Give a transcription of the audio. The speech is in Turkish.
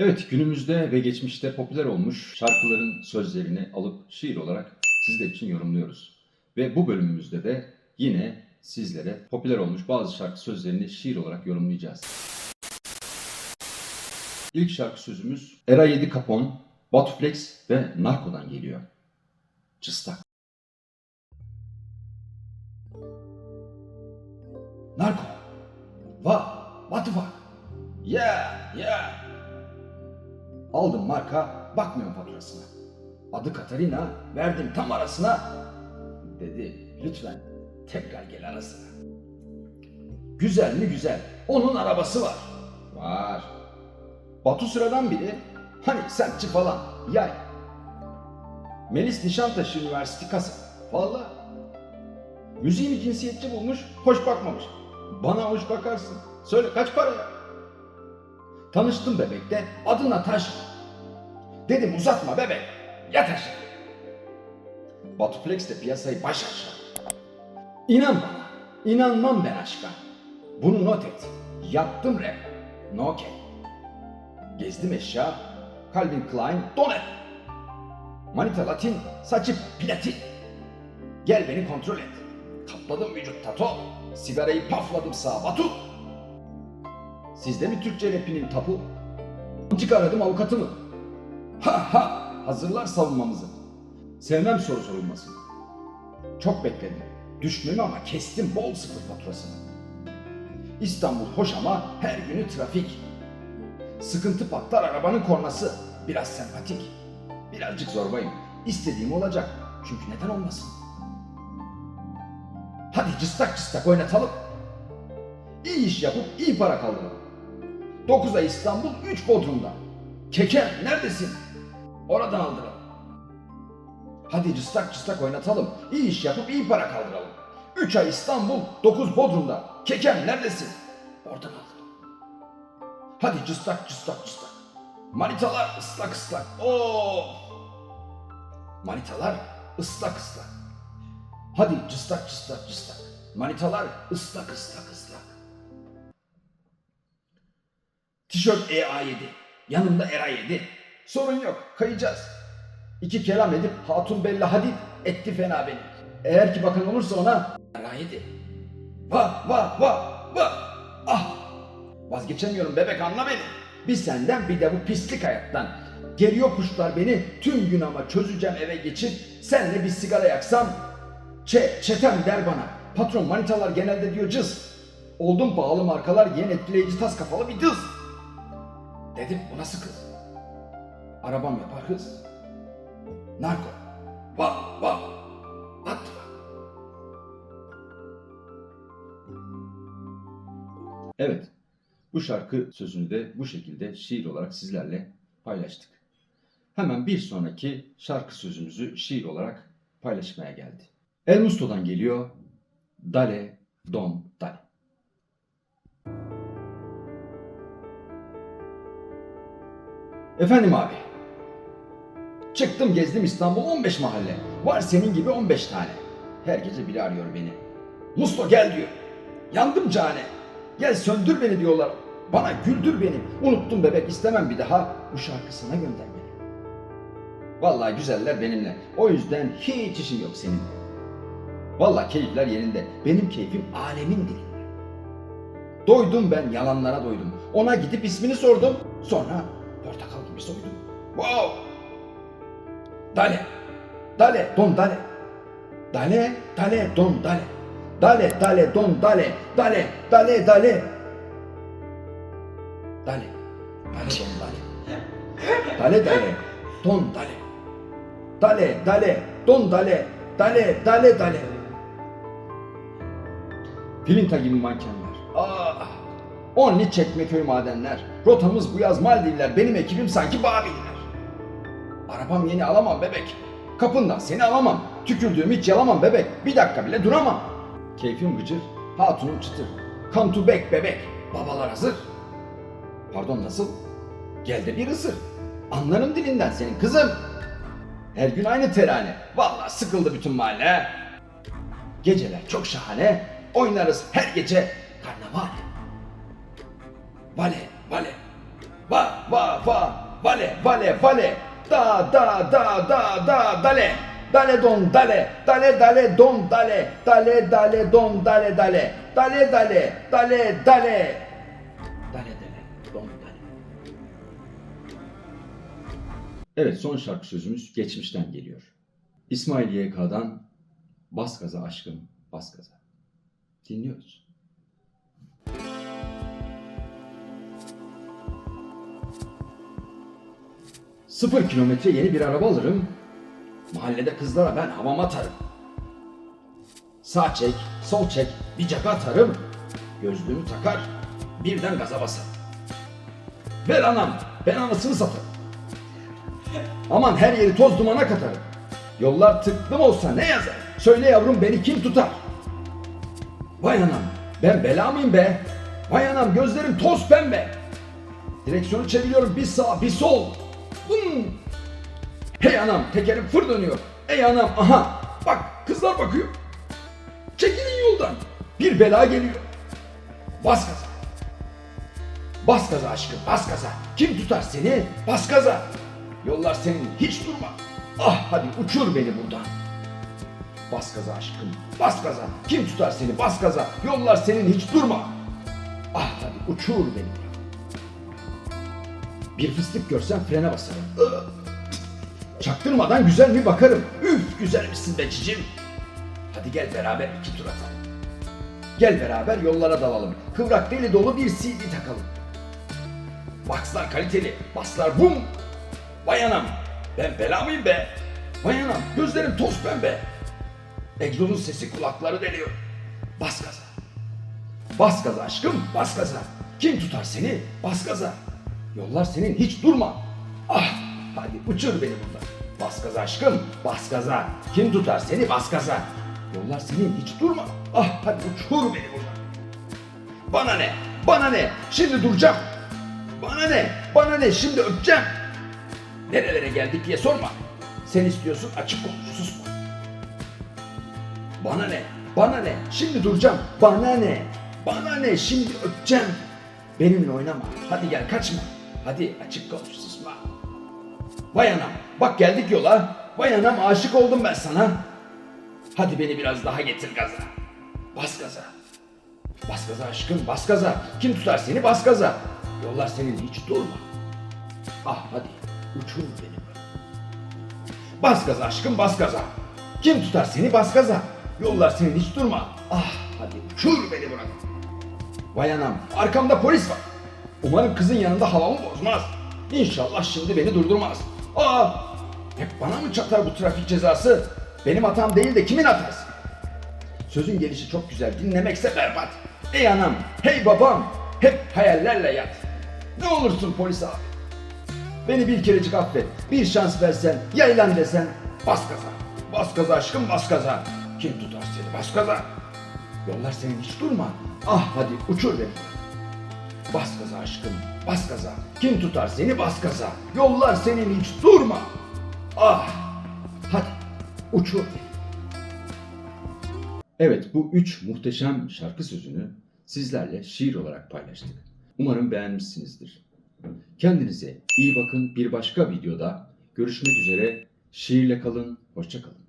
Evet, günümüzde ve geçmişte popüler olmuş şarkıların sözlerini alıp şiir olarak sizler için yorumluyoruz. Ve bu bölümümüzde de yine sizlere popüler olmuş bazı şarkı sözlerini şiir olarak yorumlayacağız. İlk şarkı sözümüz Era 7 Capone, Batuflex ve Narco'dan geliyor. Cıstak. Narko. Va. What the fuck? Yeah, yeah. Aldım marka, bakmıyorum faturasına. Adı Katarina, verdim tam arasına. Dedi, lütfen tekrar gel arasına. Güzel mi güzel, onun arabası var. Var. Batu sıradan biri, hani semtçi falan, yay. Melis Nişantaşı Üniversitesi kasa. Valla. Müziğimi cinsiyetçi bulmuş, hoş bakmamış. Bana hoş bakarsın. Söyle kaç para ya? Tanıştım bebekte, adı Natasha. Dedim uzatma bebek, yat aşağı. Batuflex de piyasayı baş aşağı. İnan bana, inanmam ben aşka. Bunu not et, yaptım rap, no cap. Gezdim eşya, Calvin Klein, donet. Manita Latin, saçı platin. Gel beni kontrol et. Kapladım vücut tato, sigarayı pafladım sağa batu. Sizde mi Türkçe rapinin tapu? Cık aradım avukatımı. Ha ha hazırlar savunmamızı. Sevmem soru sorulmasını. Çok bekledim. Düşmemi ama kestim bol sıfır faturasını. İstanbul hoş ama her günü trafik. Sıkıntı patlar arabanın kornası. Biraz sempatik. Birazcık zorbayım. İstediğim olacak. Çünkü neden olmasın? Hadi cıstak cıstak oynatalım. İyi iş yapıp iyi para kaldıralım. 9 ay İstanbul, 3 Bodrum'da. Keke neredesin? Oradan aldıralım. Hadi cıstak cıstak oynatalım. İyi iş yapıp iyi para kaldıralım. 3 ay İstanbul, 9 Bodrum'da. Kekem neredesin? Oradan aldıralım. Hadi cıstak cıstak cıstak. Manitalar ıslak ıslak. Oo! Manitalar ıslak ıslak. Hadi cıstak cıstak cıstak. Manitalar ıslak ıslak ıslak. Tişört EA7. Yanımda ERA 7. Sorun yok. Kayacağız. İki kelam edip Hatun Bella Hadid etti fena beni. Eğer ki bakan olursa ona 7. Va va va va. Ah. Vazgeçemiyorum bebek anla beni. Bir senden bir de bu pislik hayattan. Geliyor kuşlar beni tüm gün ama çözeceğim eve geçip senle bir sigara yaksam. Çe, çetem der bana. Patron manitalar genelde diyor cız. Oldum pahalı markalar yeni etkileyici tas kafalı bir dız. Dedim bu nasıl kız? Arabam yapar hız. Narko. Va va. At. Evet. Bu şarkı sözünü de bu şekilde şiir olarak sizlerle paylaştık. Hemen bir sonraki şarkı sözümüzü şiir olarak paylaşmaya geldi. El Musto'dan geliyor. Dale Don Dale. Efendim abi. Çıktım gezdim İstanbul 15 mahalle. Var senin gibi 15 tane. Her gece biri arıyor beni. Musto gel diyor. Yandım cane. Gel söndür beni diyorlar. Bana güldür beni. Unuttum bebek istemem bir daha. Bu şarkısına gönder beni. Vallahi güzeller benimle. O yüzden hiç işim yok senin. Vallahi keyifler yerinde. Benim keyfim alemin dilinde. Doydum ben yalanlara doydum. Ona gidip ismini sordum. Sonra portakal gibi soydum. Wow! Dale! Dale, don dale. Dale, dale, don dale. Dale, dale, don dale. Dale, dale, dale. Dale. Dale, don dale. Dale, dale, don dale. Dale, dale, don dale. Dale, dale, dale. Filinta gibi mankenler. Ah! Onli Çekmeköy madenler. Rotamız bu yaz Maldivler. Benim ekibim sanki Babiller. Arabam yeni alamam bebek. Kapından seni alamam. Tükürdüğüm hiç yalamam bebek. Bir dakika bile duramam. Keyfim gıcır, hatunum çıtır. Come to back bebek. Babalar hazır. Pardon nasıl? Gel de bir ısır. Anlarım dilinden senin kızım. Her gün aynı terane. Vallahi sıkıldı bütün mahalle. Geceler çok şahane. Oynarız her gece karnaval. Vale, vale. Va, va va vale vale vale da da da da da dale. Dale don dale. Dale dale don dale. Dale dale don dale dale. Dale dale dale dale. Dale dale don dale. Evet son şarkı sözümüz geçmişten geliyor. İsmail YK'dan Bas gaza aşkım bas gaza. Dinliyoruz. Sıfır kilometre yeni bir araba alırım. Mahallede kızlara ben havama atarım. Sağ çek, sol çek, bir caka atarım. Gözlüğümü takar, birden gaza basarım. Ver anam, ben anasını satarım. Aman her yeri toz dumana katarım. Yollar tıklım olsa ne yazar? Söyle yavrum beni kim tutar? Vay anam, ben bela mıyım be? Vay anam gözlerim toz pembe. Direksiyonu çeviriyorum bir sağ bir sol. Hmm. Hey anam tekerim fır dönüyor. Ey anam aha bak kızlar bakıyor. Çekilin yoldan. Bir bela geliyor. Bas gaza. Bas gaza aşkım bas gaza. Kim tutar seni? Bas gaza. Yollar senin hiç durma. Ah hadi uçur beni buradan. Bas gaza aşkım bas gaza. Kim tutar seni bas gaza. Yollar senin hiç durma. Ah hadi uçur beni buradan. Bir fıstık görsem frene basarım. Çaktırmadan güzel mi bakarım. Üf güzel misin be cicim. Hadi gel beraber iki tur atalım. Gel beraber yollara dalalım. Kıvrak deli dolu bir CD takalım. Boxlar kaliteli, baslar bum. Vay anam, ben bela mıyım be? Vay anam, gözlerim toz pembe. Egzozun sesi kulakları deliyor. Bas gaza. Bas gaza aşkım, bas gaza. Kim tutar seni? Bas gaza. Yollar senin hiç durma. Ah, hadi uçur beni buradan. Bas gaza aşkım, bas gaza. Kim tutar seni? Bas gaza. Yollar senin hiç durma. Ah, hadi uçur beni buradan. Bana ne? Bana ne? Şimdi duracağım. Bana ne? Bana ne? Şimdi öpeceğim. Nerelere geldik diye sorma. Sen istiyorsun açık konuş susma. Bana ne? Bana ne? Şimdi duracağım. Bana ne? Bana ne? Şimdi öpeceğim. Benimle oynama. Hadi gel kaçma. Hadi açık konuş susma. Vay anam. Bak geldik yola. Vay anam aşık oldum ben sana. Hadi beni biraz daha getir gaza. Bas gaza. Bas gaza aşkım bas gaza. Kim tutar seni bas gaza. Yollar senin hiç durma. Ah hadi uçur beni. Bas gaza aşkım bas gaza. Kim tutar seni bas gaza. Yollar senin hiç durma. Ah hadi uçur beni buradan. Vay anam arkamda polis var. Umarım kızın yanında havamı bozmaz. İnşallah şimdi beni durdurmaz. Aa hep bana mı çatar bu trafik cezası? Benim hatam değil de kimin hatası? Sözün gelişi çok güzel, dinlemekse berbat. Ey anam, hey babam, hep hayallerle yat. Ne olursun polis abi. Beni bir kerecik affet, bir şans versen, yaylan desen, bas gaza. Bas gaza aşkım, bas gaza. Kim tutar seni, bas gaza. Yollar senin hiç durma. Ah hadi uçur beni. Bas gaza aşkım, bas gaza. Kim tutar seni, bas gaza. Yollar senin hiç durma. Ah, hadi uçur. Evet bu üç muhteşem şarkı sözünü sizlerle şiir olarak paylaştık. Umarım beğenmişsinizdir. Kendinize iyi bakın bir başka videoda görüşmek üzere. Şiirle kalın, hoşça kalın.